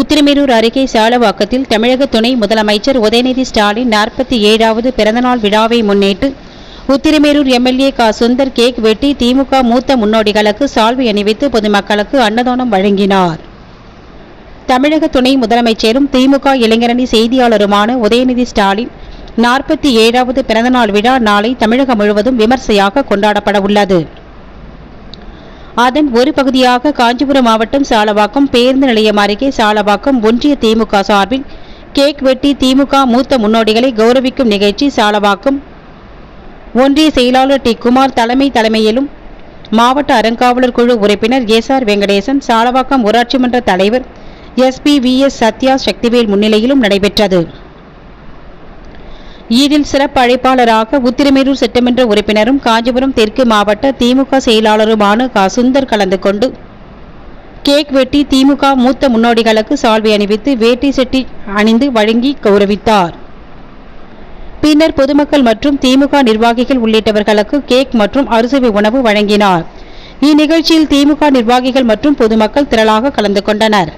உத்திரமேரூர் அருகே சாலவாக்கத்தில் தமிழக துணை முதலமைச்சர் உதயநிதி ஸ்டாலின் நாற்பத்தி ஏழாவது பிறந்தநாள் விழாவை முன்னிட்டு உத்திரமேரூர் எம்எல்ஏ கா. சுந்தர் கேக் வெட்டி திமுக மூத்த முன்னோடிகளுக்கு சால்வை அணிவித்து பொதுமக்களுக்கு அன்னதானம் வழங்கினார். தமிழக துணை முதலமைச்சரும் திமுக இளைஞரணி செய்தியாளருமான உதயநிதி ஸ்டாலின் நாற்பத்தி ஏழாவது பிறந்தநாள் விழா நாளை தமிழகம் முழுவதும் விமர்சையாக கொண்டாடப்பட உள்ளது அதன் ஒரு பகுதியாக காஞ்சிபுரம் மாவட்டம் சாலவாக்கம் பேருந்து நிலையம் அருகே சாலவாக்கம் ஒன்றிய திமுக சார்பில் கேக் வெட்டி திமுக மூத்த முன்னோடிகளை கௌரவிக்கும் நிகழ்ச்சி சாலவாக்கம். ஒன்றிய செயலாளர் டி. குமார் தலைமை தலைமையிலும் மாவட்ட அறங்காவலர் குழு உறுப்பினர் எஸ் ஆர் வெங்கடேசன் சாலவாக்கம் ஊராட்சி மன்ற தலைவர் S P V. S. Sathya Sakthivel முன்னிலையிலும் நடைபெற்றது. இதில் சிறப்பு அழைப்பாளராக உத்திரமேரூர் சட்டமன்ற உறுப்பினரும் காஞ்சிபுரம் தெற்கு மாவட்ட திமுக செயலாளருமான கா. சுந்தர் கலந்து கொண்டு கேக் வெட்டி திமுக மூத்த முன்னோடிகளுக்கு சால்வை அணிவித்து வேட்டி செட்டி அணிந்து வழங்கி கௌரவித்தார். பின்னர் பொதுமக்கள் மற்றும் திமுக நிர்வாகிகள் உள்ளிட்டவர்களுக்கு கேக் மற்றும் அறுசுவை உணவு வழங்கினார். இந்நிகழ்ச்சியில் திமுக நிர்வாகிகள் மற்றும் பொதுமக்கள் திரளாக கலந்து கொண்டனர்.